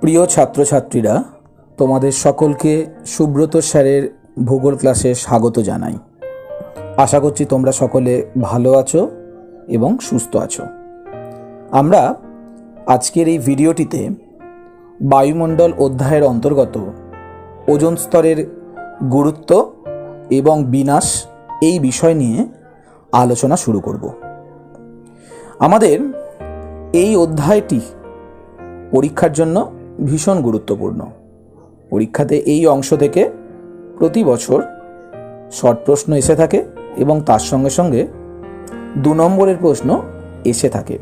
প্রিয় ছাত্রছাত্রীরা, তোমাদের সকলকে সুব্রত স্যারের ভূগোল ক্লাসে স্বাগত জানাই। আশা করছি তোমরা সকলে ভালো আছো এবং সুস্থ আছো। আমরা আজকের এই ভিডিওটিতে বায়ুমণ্ডল অধ্যায়ের অন্তর্গত ওজোন স্তরের গুরুত্ব এবং বিনাশ এই বিষয় নিয়ে আলোচনা শুরু করব। আমাদের এই অধ্যায়টি পরীক্ষার জন্য ভীষণ গুরুত্বপূর্ণ। পরীক্ষাতে এই অংশ থেকে প্রতি বছর শর্ট প্রশ্ন এসে থাকে এবং তার সঙ্গে সঙ্গে দু নম্বরের প্রশ্ন এসে থাকে।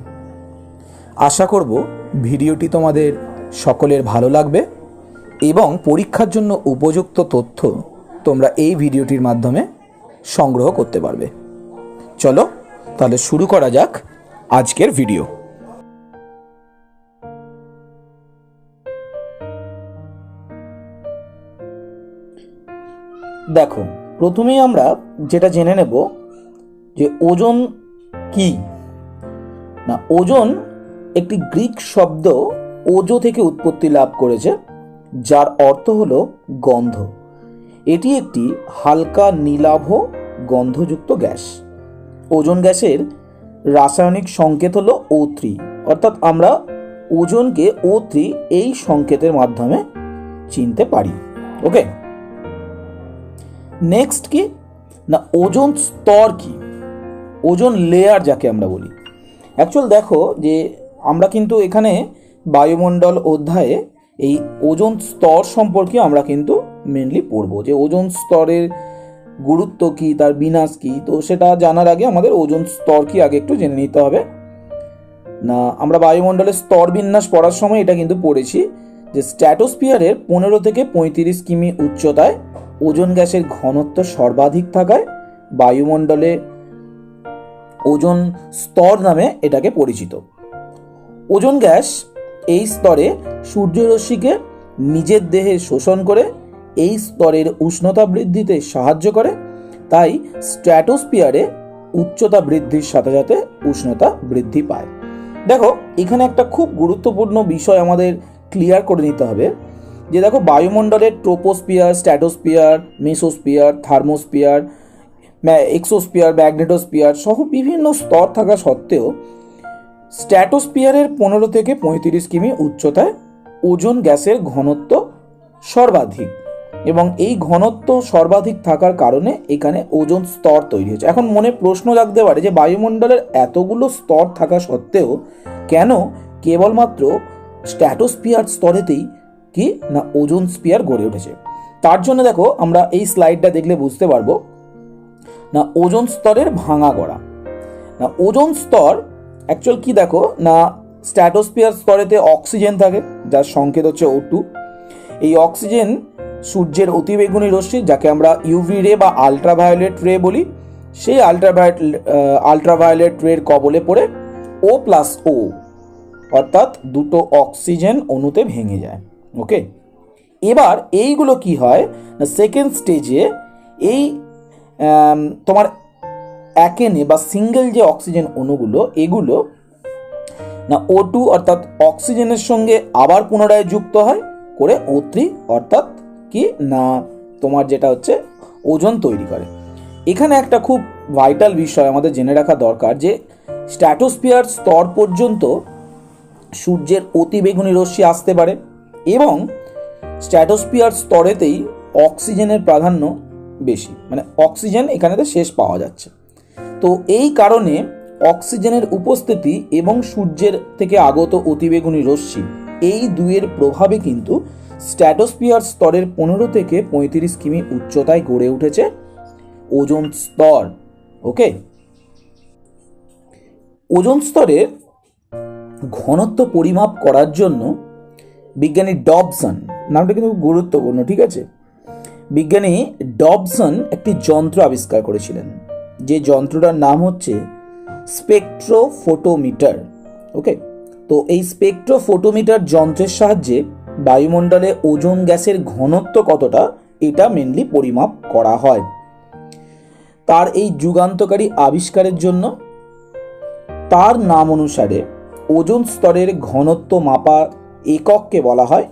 আশা করব ভিডিওটি তোমাদের সকলের ভালো লাগবে এবং পরীক্ষার জন্য উপযুক্ত তথ্য তোমরা এই ভিডিওটির মাধ্যমে সংগ্রহ করতে পারবে। চলো, তাহলে শুরু করা যাক আজকের ভিডিও। দেখো, প্রথমেই আমরা যেটা জেনে নেব যে ওজন কি। না, ওজন একটি গ্রিক শব্দ ওজো থেকে উৎপত্তি লাভ করেছে, যার অর্থ হল গন্ধ। এটি একটি হালকা নীলাভ গন্ধযুক্ত গ্যাস। ওজন গ্যাসের রাসায়নিক সংকেত হলো ও থ্রি অর্থাৎ আমরা ওজনকে ও থ্রি এই সংকেতের মাধ্যমে চিনতে পারি। ওকে নেক্সট কি? না, ওজন স্তর কি? ওজন লেয়ার যাকে আমরা বলি। অ্যাকচুয়াল দেখো যে আমরা কিন্তু এখানে বায়ুমণ্ডল অধ্যায়ে এই ওজন স্তর সম্পর্কে আমরা কিন্তু মেনলি পড়ব। যে ওজন স্তরের গুরুত্ব কি, তার বিনাশ কি? তো সেটা জানার আগে আমাদের ওজন স্তর কি আগে একটু জেনে নিতে হবে। না, আমরা বায়ুমণ্ডলের স্তর বিন্যাস পড়ার সময় এটা কিন্তু পড়েছি। যে স্ট্র্যাটোস্ফিয়ারের পনেরো থেকে পঁয়ত্রিশ কিমি উচ্চতায় ওজন গ্যাসের ঘনত্ব সর্বাধিক থাকায় বায়ুমণ্ডলে ওজন স্তর নামে এটাকে পরিচিত। ওজন গ্যাস এই স্তরে সূর্যরশ্মিকে নিজের দেহে শোষণ করে এই স্তরের উষ্ণতা বৃদ্ধিতে সাহায্য করে, তাই স্ট্র্যাটোস্ফিয়ারে উচ্চতা বৃদ্ধির সাথে সাথে উষ্ণতা বৃদ্ধি পায়। দেখো, এখানে একটা খুব গুরুত্বপূর্ণ বিষয় আমাদের ক্লিয়ার করে নিতে হবে যে দেখো বায়ুমণ্ডলের troposphere stratosphere mesosphere thermosphere exosphere magnetosphere সহ বিভিন্ন স্তর থাকা সত্ত্বেও স্ট্র্যাটোস্পিয়ারের পনেরো থেকে পঁয়ত্রিশ কিমি উচ্চতায় ওজন গ্যাসের ঘনত্ব সর্বাধিক এবং এই ঘনত্ব সর্বাধিক থাকার কারণে এখানে ওজন স্তর তৈরি হয়েছে। এখন মনে প্রশ্ন জাগতে পারে যে বায়ুমণ্ডলের এতগুলো স্তর থাকা সত্ত্বেও কেন কেবলমাত্র স্ট্র্যাটোস্পিয়ার স্তরেতেই কি না ওজন স্পিয়ার গড়ে উঠেছে। তার জন্য দেখো, আমরা এই স্লাইডটা দেখলে বুঝতে পারব না ওজন স্তরের ভাঙা গড়া। না ওজন স্তর অ্যাকচুয়াল কি দেখো, না স্ট্র্যাটোস্পিয়ার স্তরেতে অক্সিজেন থাকে, যার সংকেত হচ্ছে ও টু এই অক্সিজেন সূর্যের অতিবেগুনি রশ্মি, যাকে আমরা ইউভি রে বা আলট্রাভায়োলেট রে বলি, সেই আলট্রাভায়োলেট আলট্রাভায়োলেট রের কবলে পড়ে ও প্লাস ও অর্থাৎ দুটো অক্সিজেন অণুতে ভেঙে যায় ওকে এবার এইগুলো কি হয়? না সেকেন্ড স্টেজে এই তোমার একেনে বা সিঙ্গেল যে অক্সিজেন অণুগুলো, এগুলো না ও টু অর্থাৎ অক্সিজেনের সঙ্গে আবার পুনরায় যুক্ত হয় করে ও থ্রি অর্থাৎ কি? না, তোমার যেটা হচ্ছে ওজন তৈরি করে। এখানে একটা খুব ভাইটাল বিষয় আমাদের জেনে রাখা দরকার যে স্ট্র্যাটোস্পিয়ার স্তর পর্যন্ত সূর্যের অতিবেগুনি রশ্মি আসতে পারে এবং স্ট্র্যাটোস্পিয়ার স্তরেতেই অক্সিজেনের প্রাধান্য বেশি। মানে অক্সিজেন এখানেতে শেষ পাওয়া যাচ্ছে। তো এই কারণে অক্সিজেনের উপস্থিতি এবং সূর্যের থেকে আগত অতিবেগুনি রশ্মি এই দুয়ের প্রভাবে কিন্তু স্ট্র্যাটোস্পিয়ার স্তরের পনেরো থেকে পঁয়ত্রিশ কিমি উচ্চতায় গড়ে উঠেছে ওজন স্তর। ওকে? ওজন স্তরের ঘনত্ব পরিমাপ করার জন্য বিজ্ঞানী ডবসন, নামটা কিন্তু গুরুত্বপূর্ণ, ঠিক আছে? বিজ্ঞানী ডবসন একটি যন্ত্র আবিষ্কার করেছিলেন। যে যন্ত্রটার নাম হচ্ছে স্পেকট্রোফোটোমিটার, ওকে? তো এই স্পেকট্রোফোটোমিটার যন্ত্রের সাহায্যে বায়ুমণ্ডলে ওজোন গ্যাসের ঘনত্ব কতটা, এটা মেনলি পরিমাপ করা হয়। তার এই যুগান্তকারী আবিষ্কারের জন্য তার নাম অনুসারে ওজোন স্তরের ঘনত্ব মাপা একককে বলা হয়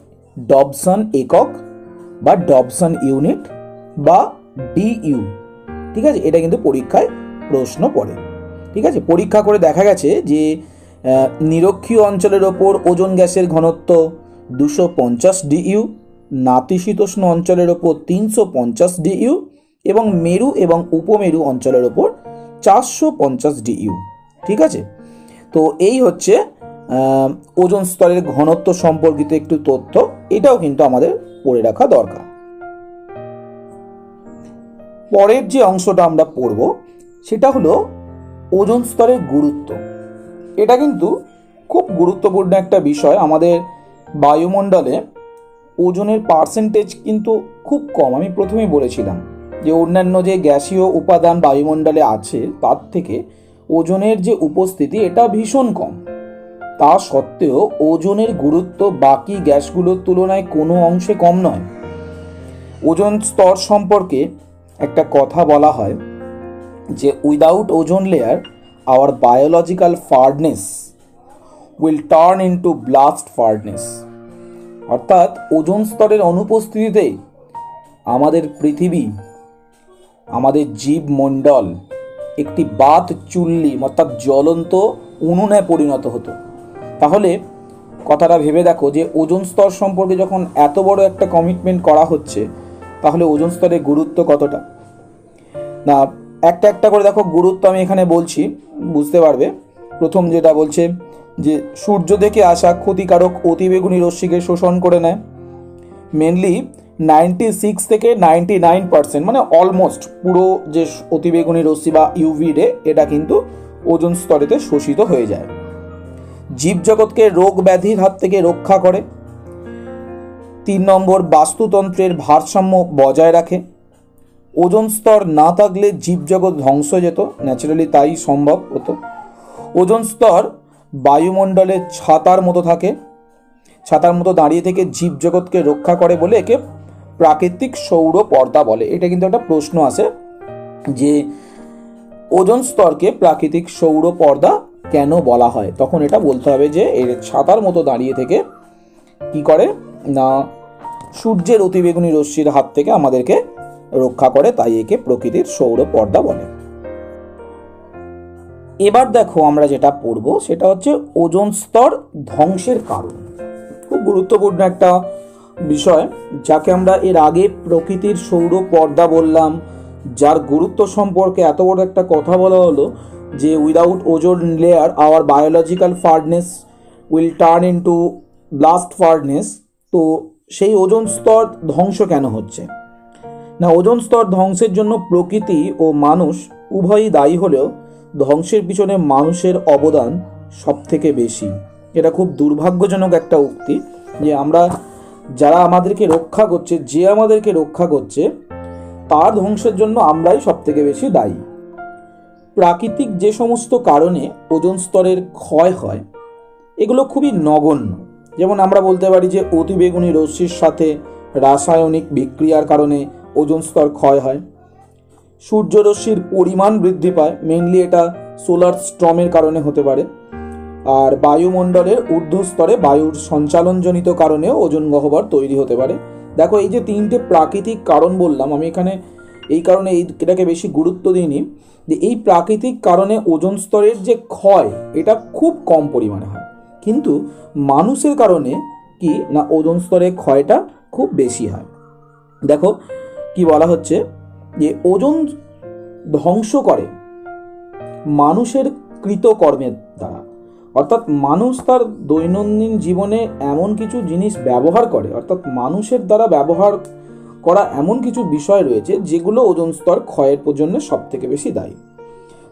ডবসন একক বা ডবসন ইউনিট বা ডিইউ ঠিক আছে? এটা কিন্তু পরীক্ষায় প্রশ্ন পড়ে। ঠিক আছে? পরীক্ষা করে দেখা গেছে যে নিরক্ষীয় অঞ্চলের ওপর ওজোন গ্যাসের ঘনত্ব দুশো পঞ্চাশ ডিইউ নাতিশীতোষ্ণ অঞ্চলের ওপর তিনশো পঞ্চাশ ডিইউ এবং মেরু এবং উপমেরু অঞ্চলের ওপর চারশো পঞ্চাশ ডিইউ ঠিক আছে? তো এই হচ্ছে ওজন স্তরের ঘনত্ব সম্পর্কিত একটু তথ্য। এটাও কিন্তু আমাদের পড়ে রাখা দরকার। পরের যে অংশটা আমরা পড়ব, সেটা হলো ওজন স্তরের গুরুত্ব। এটা কিন্তু খুব গুরুত্বপূর্ণ একটা বিষয়। আমাদের বায়ুমণ্ডলে ওজনের পার্সেন্টেজ কিন্তু খুব কম। আমি প্রথমেই বলেছিলাম যে অন্যান্য যে গ্যাসীয় উপাদান বায়ুমণ্ডলে আছে, তার থেকে ওজনের যে উপস্থিতি, এটা ভীষণ কম। তা সত্ত্বেও ওজনের গুরুত্ব বাকি গ্যাসগুলোর তুলনায় কোনো অংশে কম নয়। ওজন স্তর সম্পর্কে একটা কথা বলা হয় যে without ozone layer our biological furnace will turn into blast furnace অর্থাৎ, ওজন স্তরের অনুপস্থিতিতে আমাদের পৃথিবী, আমাদের জীবমণ্ডল একটি বাত চুল্লি, অর্থাৎ জ্বলন্ত উনুনে পরিণত হতো। তাহলে কথাটা ভেবে দেখো যে ওজন স্তর সম্পর্কে যখন এত বড় একটা কমিটমেন্ট করা হচ্ছে, তাহলে ওজন স্তরের গুরুত্ব কতটা? না, একটা একটা করে দেখো গুরুত্ব আমি এখানে বলছি, বুঝতে পারবে? প্রথম যেটা বলছে যে সূর্য থেকে আসা ক্ষতিকারক অতিবেগুনি রশ্মিকে শোষণ করে নেয়। মেনলি নাইনটি সিক্স থেকে নাইনটি নাইন পার্সেন্ট মানে অলমোস্ট পুরো যে অতিবেগুনি রশ্মি বা ইউভি রে এটা কিন্তু ওজন স্তরেতে শোষিত হয়ে যায়। জীবজগৎকে রোগ ব্যাধির হাত থেকে রক্ষা করে। তিন নম্বর, বাস্তুতন্ত্রের ভারসাম্য বজায় রাখে। ওজন স্তর না থাকলে জীবজগৎ ধ্বংস যেত ন্যাচারালি তাই সম্ভব হতো। ওজন স্তর বায়ুমণ্ডলে ছাতার মতো থাকে। ছাতার মতো দাঁড়িয়ে থেকে জীবজগৎকে রক্ষা করে বলে একে প্রাকৃতিক সৌর পর্দা বলে। এটা কিন্তু একটা প্রশ্ন আছে যে ওজন স্তরকে প্রাকৃতিক সৌর পর্দা কেন বলা হয়? তখন এটা বলতে হবে যে এর ছাতার মতো দাঁড়িয়ে থেকে কি করে? না, সূর্যের অতিবেগুনি রশ্মির হাত থেকে আমাদেরকে রক্ষা করে, তাই একে প্রকৃতির সৌর পর্দা বলে। এবার দেখো আমরা যেটা পড়ব, সেটা হচ্ছে ওজন স্তর ধ্বংসের কারণ। খুব গুরুত্বপূর্ণ একটা বিষয়, যাকে আমরা এর আগে প্রকৃতির সৌর পর্দা বললাম, যার গুরুত্ব সম্পর্কে এত বড় একটা কথা বলা হলো যে without ozone layer our biological furnace will turn into blast furnace তো সেই ওজন স্তর ধ্বংস কেন হচ্ছে? না ওজন স্তর ধ্বংসের জন্য প্রকৃতি ও মানুষ উভয়ই দায়ী হলেও ধ্বংসের পিছনে মানুষের অবদান সব থেকে বেশি। এটা খুব দুর্ভাগ্যজনক একটা উক্তি যে, আমরা যারা আমাদেরকে রক্ষা করছে, যে আমাদেরকে রক্ষা করছে, তার ধ্বংসের জন্য আমরাই সব থেকে বেশি দায়ী। প্রাকৃতিক যে সমস্ত কারণে ওজন স্তরের ক্ষয় হয়, এগুলো খুবই নগণ্য। যেমন আমরা বলতে পারি যে অতিবেগুনি রশ্মির সাথে রাসায়নিক বিক্রিয়ার কারণে ওজন স্তর ক্ষয় হয়। সূর্যরশ্মির পরিমাণ বৃদ্ধি পায় মেনলি এটা সোলার স্ট্রমের কারণে হতে পারে। আর বায়ুমণ্ডলের ঊর্ধ্বস্তরে বায়ুর সঞ্চালনজনিত কারণেও ওজন গহ্বর তৈরি হতে পারে। দেখো, এই যে তিনটে প্রাকৃতিক কারণ বললাম, আমি এখানে এই কারণে এটাকে বেশি গুরুত্ব দিইনি, যে এই প্রাকৃতিক কারণে ওজন স্তরের যে ক্ষয়, এটা খুব কম পরিমাণে হয়। কিন্তু মানুষের কারণে কি না, ওজন স্তরের ক্ষয়টা খুব বেশি হয়। দেখো, কি বলা হচ্ছে, যে ওজন ধ্বংস করে মানুষের কৃতকর্মের দ্বারা। অর্থাৎ মানুষ তার দৈনন্দিন জীবনে এমন কিছু জিনিস ব্যবহার করে, অর্থাৎ মানুষের দ্বারা ব্যবহার করা এমন কিছু বিষয় রয়েছে যেগুলো ওজন স্তর ক্ষয়ের জন্য সব থেকে বেশি দায়ী।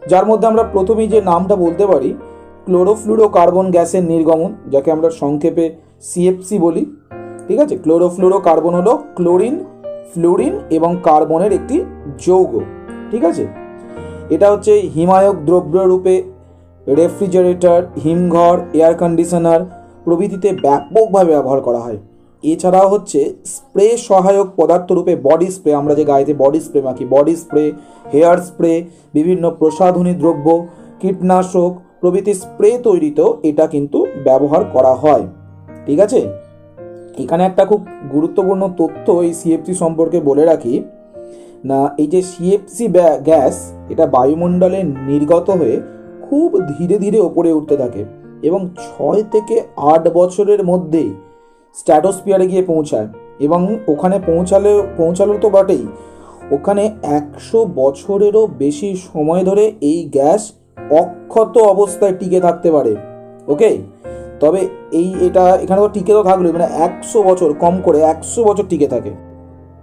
যার মধ্যে আমরা প্রথমেই যে নামটা বলতে পারি ক্লোরোফ্লুরো কার্বন গ্যাসের নির্গমন, যাকে আমরা সংক্ষেপে সিএফসি বলি, ঠিক আছে? ক্লোরোফ্লুরো কার্বন হলো ক্লোরিন, ফ্লুরিন এবং কার্বনের একটি যৌগ, ঠিক আছে? এটা হচ্ছে হিমায়ক দ্রব্য রূপে রেফ্রিজারেটর, হিমঘর এয়ার কন্ডিশনার প্রভৃতিতে ব্যাপকভাবে ব্যবহার করা হয়। এছাড়াও হচ্ছে স্প্রে সহায়ক পদার্থ রূপে বডি স্প্রে আমরা যে গায়েতে বডি স্প্রে মাখি বডি স্প্রে হেয়ার স্প্রে বিভিন্ন প্রসাধনী দ্রব্য, কীটনাশক প্রভৃতি স্প্রে তৈরিতেও এটা কিন্তু ব্যবহার করা হয়। ঠিক আছে? এখানে একটা খুব গুরুত্বপূর্ণ তথ্য এই সিএফসি সম্পর্কে বলে রাখি। না, এই যে সিএফসি গ্যাস, এটা বায়ুমণ্ডলে নির্গত হয়ে খুব ধীরে ধীরে ওপরে উঠতে থাকে এবং ছয় থেকে আট বছরের মধ্যেই স্ট্র্যাটোস্পিয়ারে গিয়ে পৌঁছায় এবং ওখানে পৌঁছালে, পৌঁছালো তো বটেই। ওখানে একশো বছরেরও বেশি সময় ধরে এই গ্যাস অক্ষত অবস্থায় টিকে থাকতে পারে, ওকে? তবে এই এটা এখানে তো টিকে তো থাকলোই মানে একশো বছর, কম করে একশো বছর টিকে থাকে।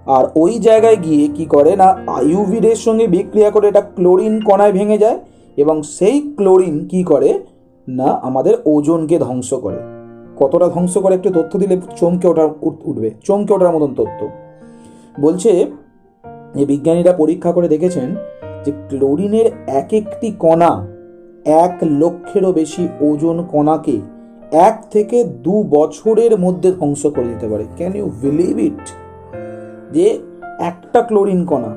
আর ওই জায়গায় গিয়ে কি করে না ইউভি রের সঙ্গে বিক্রিয়া করে এটা ক্লোরিন কণায় ভেঙে যায় এবং সেই ক্লোরিন কি করে? না, আমাদের ওজনকে ধ্বংস করে। কতটা ধ্বংস করে? একটু তথ্য দিলে চমকে ওঠার উঠ- উঠবে। চমকে ওঠার মতন তথ্য। বলছে, যে বিজ্ঞানীরা পরীক্ষা করে দেখেছেন যে ক্লোরিনের এক একটি কণা এক লক্ষেরও বেশি ওজন কণাকে এক থেকে দু বছরের মধ্যে ধ্বংস করে দিতে পারে। ক্যান ইউ বিলিভ ইট যে একটা ক্লোরিন কণা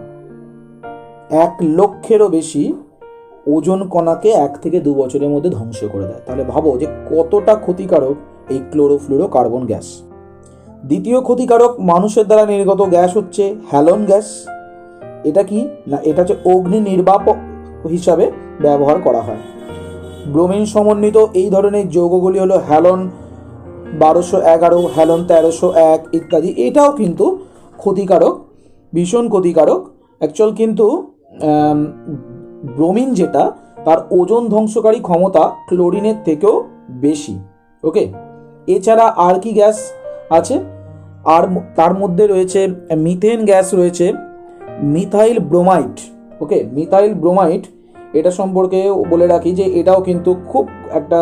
এক লক্ষেরও বেশি ওজন কণাকে এক থেকে দু বছরের মধ্যে ধ্বংস করে দেয়। তাহলে ভাবো যে কতটা ক্ষতিকারক এই ক্লোরোফ্লুরো কার্বন গ্যাস। দ্বিতীয় ক্ষতিকারক মানুষের দ্বারা নির্গত গ্যাস হচ্ছে হ্যালন গ্যাস। এটা কি? না, এটা হচ্ছে অগ্নি নির্বাপক হিসাবে ব্যবহার করা হয়। ব্রোমিন সমন্বিত এই ধরনের যৌগগুলি হলো হ্যালন বারোশো এগারো, হ্যালন তেরোশো এক ইত্যাদি। এটাও কিন্তু ক্ষতিকারক, ভীষণ ক্ষতিকারক। অ্যাকচুয়াল কিন্তু ব্রোমিন যেটা, তার ওজন ধ্বংসকারী ক্ষমতা ক্লোরিনের থেকেও বেশি, ওকে? এছাড়া আর কি গ্যাস আছে? আর তার মধ্যে রয়েছে মিথেন গ্যাস রয়েছে, methyl bromide okay? Methyl bromide এটা সম্পর্কে বলে রাখি যে এটাও কিন্তু খুব একটা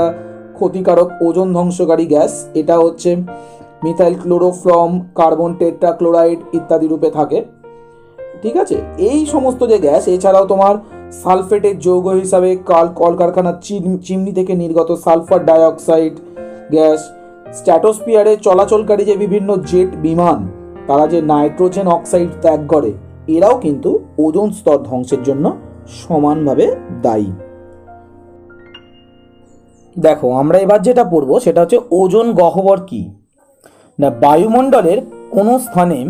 ক্ষতিকারক ওজন ধ্বংসকারী গ্যাস। এটা হচ্ছে মিথাইল ক্লোরোফ্রম, কার্বন টেট্রাক্লোরাইড ইত্যাদি রূপে থাকে। ঠিক আছে? এই সমস্ত যে গ্যাস, এছাড়াও তোমার সালফেটের যৌগ হিসাবে কাল কলকারখানার চিম- চিমনি থেকে নির্গত সালফার ডাইঅক্সাইড গ্যাস স্ট্র্যাটোস্পিয়ারে চলাচলকারী যে বিভিন্ন জেট বিমান, তারা যে নাইট্রোজেন অক্সাইড ত্যাগ করে, এরাও কিন্তু ওজোন স্তর ধ্বংসের জন্য সমানভাবে দায়ী। দেখো, আমরা এবার যেটা পড়ব, সেটা হচ্ছে ওজন গহ্বর কি? না, বায়ুমণ্ডলের কোনো স্থানে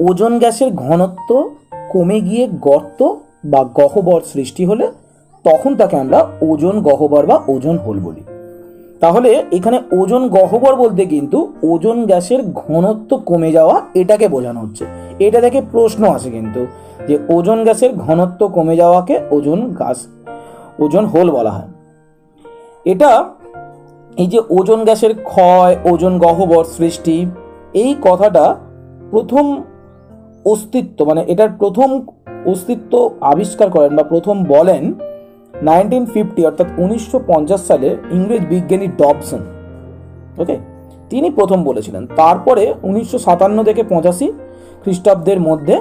ওজন গ্যাসের ঘনত্ব কমে গিয়ে গর্ত বা গহ্বর সৃষ্টি হলে তখন তাকে আমরা ওজন গহ্বর বা ওজন হোল বলি। তাহলে এখানে ওজন গহ্বর বলতে কিন্তু ওজন গ্যাসের ঘনত্ব কমে যাওয়া এটাকে বোঝানো হচ্ছে। এটা থেকে প্রশ্ন আসে কিন্তু যে ওজন গ্যাসের ঘনত্ব কমে যাওয়াকে ওজন গ্যাস, ওজন হোল বলা হয়। এটা এই যে ওজন গ্যাসের ক্ষয়, ওজন গহ্বর সৃষ্টি, এই কথাটা প্রথম অস্তিত্ব মানে এটার প্রথম অস্তিত্ব আবিষ্কার করেন বা প্রথম বলেন নাইনটিন ফিফটি, অর্থাৎ উনিশশো পঞ্চাশ সালে ইংরেজ বিজ্ঞানী ডবসন। ওকে? তিনি প্রথম বলেছিলেন। তারপরে উনিশশো সাতান্ন থেকে পঁচাশি খ্রিস্টাব্দের মধ্যে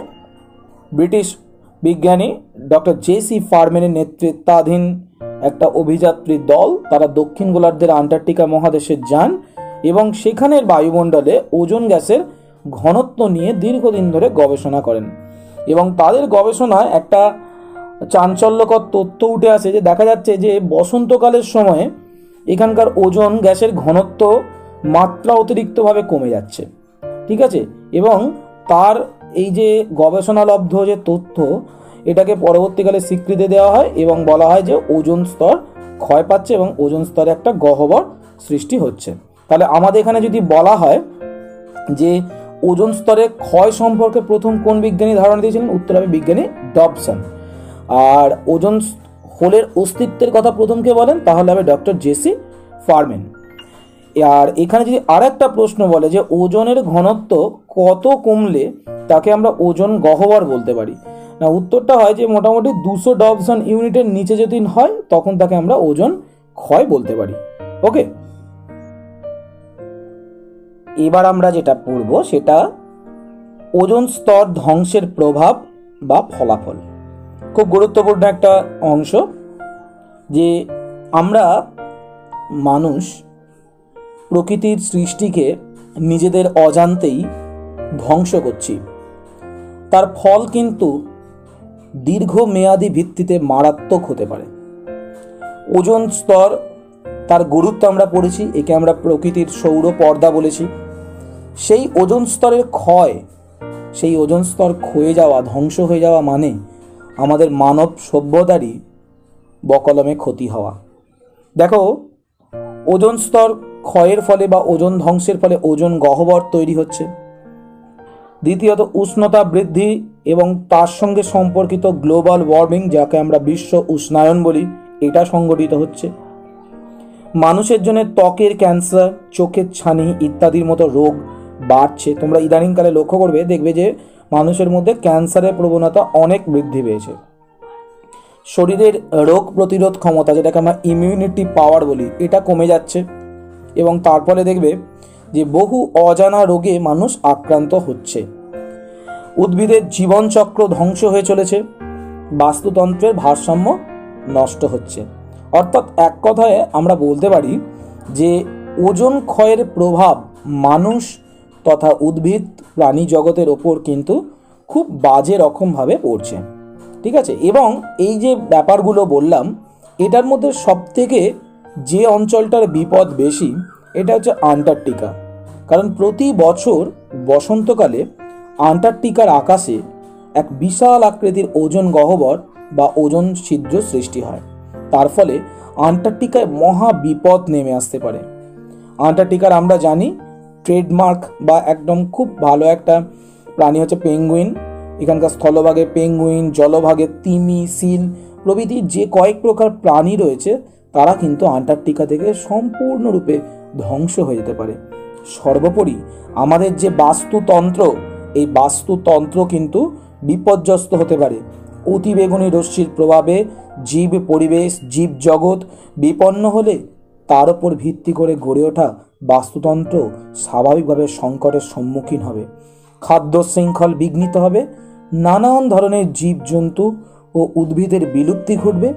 ব্রিটিশ বিজ্ঞানী ডক্টর জে সি ফার্মেনের নেতৃত্বাধীন একটা অভিযাত্রী দল, তারা দক্ষিণ গোলার্ধের আন্টার্কটিকা মহাদেশে যান এবং সেখানের বায়ুমণ্ডলে ওজোন গ্যাসের ঘনত্ব নিয়ে দীর্ঘদিন ধরে গবেষণা করেন এবং তাদের গবেষণায় একটা চাঞ্চল্যকর তথ্য উঠে আসে যে দেখা যাচ্ছে যে বসন্তকালের সময়ে এখানকার ওজন গ্যাসের ঘনত্ব মাত্রা অতিরিক্তভাবে কমে যাচ্ছে। ঠিক আছে? এবং তার এই যে গবেষণালব্ধ যে তথ্য, এটাকে পরবর্তীকালে স্বীকৃতি দেওয়া হয় এবং বলা হয় যে ওজন স্তর ক্ষয় পাচ্ছে এবং ওজন স্তরে একটা গহ্বর সৃষ্টি হচ্ছে। তাহলে আমাদের এখানে যদি বলা হয় যে ওজন স্তরে ক্ষয় সম্পর্কে প্রথম কোন বিজ্ঞানী ধারণা দিয়েছিলেন? উত্তর হবে বিজ্ঞানী ডবসন। আর ওজন হোলের অস্তিত্বের কথা প্রথম কে বলেন? তাহলে হবে ডক্টর জেসি ফার্মেন আর এখানে যদি আর একটা প্রশ্ন বলে যে ওজনের ঘনত্ব কত কমলে তাকে আমরা ওজন গহ্বর বলতে পারি? না, উত্তরটা হয় যে মোটামুটি দুশো ডবসন ইউনিটের নিচে যদি হয়, তখন তাকে আমরা ওজন ক্ষয় বলতে পারি। ওকে? এবার আমরা যেটা পড়ব সেটা ওজন স্তর ধ্বংসের প্রভাব বা ফলাফল। খুব গুরুত্বপূর্ণ একটা অংশ যে আমরা মানুষ প্রকৃতির সৃষ্টিকে নিজেদের অজান্তেই ধ্বংস করছি। তার ফল কিন্তু দীর্ঘমেয়াদী ভিত্তিতে মারাত্মক হতে পারে। ওজন স্তর, তার গুরুত্ব আমরা পড়েছি, একে আমরা প্রকৃতির সৌর পর্দা বলেছি। সেই ওজন স্তরের ক্ষয়, সেই ওজন স্তর ক্ষয়ে যাওয়া, ধ্বংস হয়ে যাওয়া মানে আমাদের মানব সভ্যতারই বকলমে ক্ষতি হওয়া। দেখো, ওজন স্তর ক্ষয়ের ফলে বা ওজন ধ্বংসের ফলে ওজন গহ্বর তৈরি হচ্ছে। দ্বিতীয়ত, উষ্ণতা বৃদ্ধি এবং তার সঙ্গে সম্পর্কিত গ্লোবাল ওয়ার্মিং, যাকে আমরা বিশ্ব উষ্ণায়ন বলি, এটা সংগঠিত হচ্ছে। মানুষের জন্য ত্বকের ক্যান্সার, চোখের ছানি ইত্যাদির মতো রোগ বাড়ছে। তোমরা ইদানিংকালে লক্ষ্য করবে, দেখবে যে মানুষের মধ্যে ক্যান্সারের প্রবণতা অনেক বৃদ্ধি পেয়েছে। শরীরের রোগ প্রতিরোধ ক্ষমতা, যেটাকে আমরা ইমিউনিটি পাওয়ার বলি, এটা কমে যাচ্ছে। এবং তার ফলে দেখবে যে বহু অজানা রোগে মানুষ আক্রান্ত হচ্ছে। উদ্ভিদের জীবনচক্র ধ্বংস হয়ে চলেছে। বাস্তুতন্ত্রের ভারসাম্য নষ্ট হচ্ছে। অর্থাৎ এক কথায় আমরা বলতে পারি যে ওজন ক্ষয়ের প্রভাব মানুষ তথা উদ্ভিদ প্রাণী জগতের ওপর কিন্তু খুব বাজে রকমভাবে পড়ছে। ঠিক আছে? এবং এই যে ব্যাপারগুলো বললাম, এটার মধ্যে সবথেকে যে অঞ্চলটার বিপদ বেশি, এটা হচ্ছে আন্টার্কটিকা। কারণ প্রতি বছর বসন্তকালে আন্টার্কটিকার আকাশে এক বিশাল আকৃতির ওজন গহ্বর বা ওজন ছিদ্র সৃষ্টি হয়। তার ফলে আন্টার্কটিকায় মহা বিপদ নেমে আসতে পারে। আন্টার্কটিকার আমরা জানি ট্রেডমার্ক বা একদম খুব ভালো একটা প্রাণী হচ্ছে পেঙ্গুইন। এখানকার স্থলভাগে পেঙ্গুইন, জলভাগে তিমি, সিল প্রভৃতি যে কয়েক প্রকার প্রাণী রয়েছে, তারা কিন্তু আন্টার্কটিকা থেকে সম্পূর্ণরূপে ধ্বংস হয়ে যেতে পারে। সর্বোপরি আমাদের যে বাস্তুতন্ত্র, এই বাস্তুতন্ত্র কিন্তু বিপর্যস্ত হতে পারে। অতিবেগুনি রশ্মির প্রভাবে জীব পরিবেশ, জীব জগৎ বিপন্ন হলে তার উপর ভিত্তি করে গড়ে ওঠা বাস্তুতন্ত্র স্বাভাবিকভাবে সংকটের সম্মুখীন হবে। খাদ্য শৃঙ্খল বিঘ্নিত হবে। নানান ধরনের জীবজন্তু ও উদ্ভিদের বিলুপ্তি ঘটবে।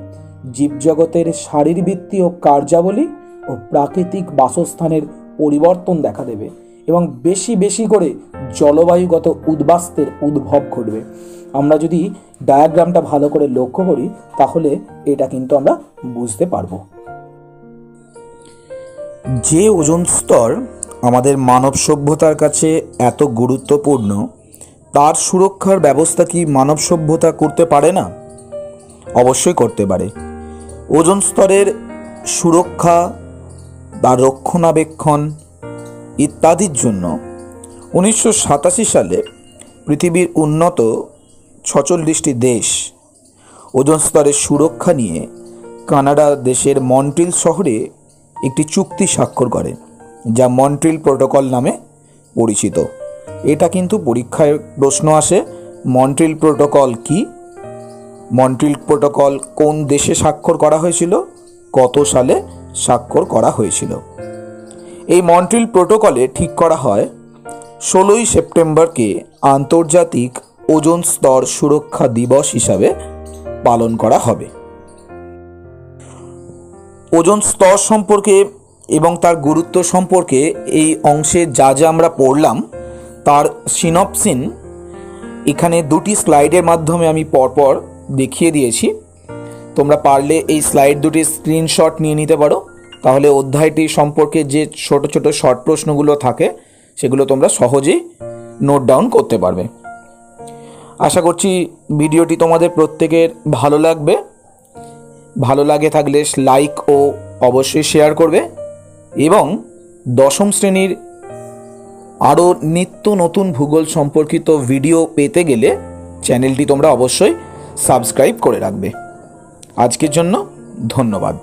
জীবজগতের শারীরবৃত্তি ও কার্যাবলী ও প্রাকৃতিক বাসস্থানের পরিবর্তন দেখা দেবে এবং বেশি বেশি করে জলবায়ুগত উদ্বাস্তের উদ্ভব ঘটবে। আমরা যদি ডায়াগ্রামটা ভালো করে লক্ষ্য করি, তাহলে এটা কিন্তু আমরা বুঝতে পারব। যে ওজন স্তর আমাদের মানব সভ্যতার কাছে এত গুরুত্বপূর্ণ, তার সুরক্ষার ব্যবস্থা কি মানব সভ্যতা করতে পারে না? অবশ্যই করতে পারে। ওজন স্তরের সুরক্ষা, তার রক্ষণাবেক্ষণ ইত্যাদির জন্য উনিশশো সাতাশি সালে পৃথিবীর উন্নত ছচল্লিশটি দেশ ওজন স্তরের সুরক্ষা নিয়ে কানাডা দেশের মন্ট্রিল শহরে একটি চুক্তি স্বাক্ষর করে, যা মন্ট্রিল প্রোটোকল নামে পরিচিত। এটা কিন্তু পরীক্ষায় প্রশ্ন আসে, মন্ট্রিল প্রোটোকল কি? মন্ট্রিল প্রোটোকল কোন দেশে স্বাক্ষর করা হয়েছিল? কত সালে স্বাক্ষর করা হয়েছিল? এই মন্ট্রিল প্রোটোকলে ঠিক করা হয়, ষোলোই সেপ্টেম্বরকে আন্তর্জাতিক ওজন স্তর সুরক্ষা দিবস হিসাবে পালন করা হবে। ওজোন স্তর সম্পর্কে এবং তার গুরুত্ব সম্পর্কে এই অংশে যা যা আমরা পড়লাম, তার সিনপসিন এখানে দুটি স্লাইডের মাধ্যমে আমি পরপর দেখিয়ে দিয়েছি। তোমরা পারলে এই স্লাইড দুটি স্ক্রিনশট নিয়ে নিতে পারো। তাহলে অধ্যায়টি সম্পর্কে যে ছোট ছোট শর্ট প্রশ্নগুলো থাকে, সেগুলো তোমরা সহজেই নোট ডাউন করতে পারবে। আশা করছি ভিডিওটি তোমাদের প্রত্যেকের ভালো লাগবে। ভালো লাগে থাকলে লাইক ও অবশ্যই শেয়ার করবে। এবং দশম শ্রেণির আরও নিত্য নতুন ভূগোল সম্পর্কিত ভিডিও পেতে গেলে চ্যানেলটি তোমরা অবশ্যই সাবস্ক্রাইব করে রাখবে। আজকের জন্য ধন্যবাদ।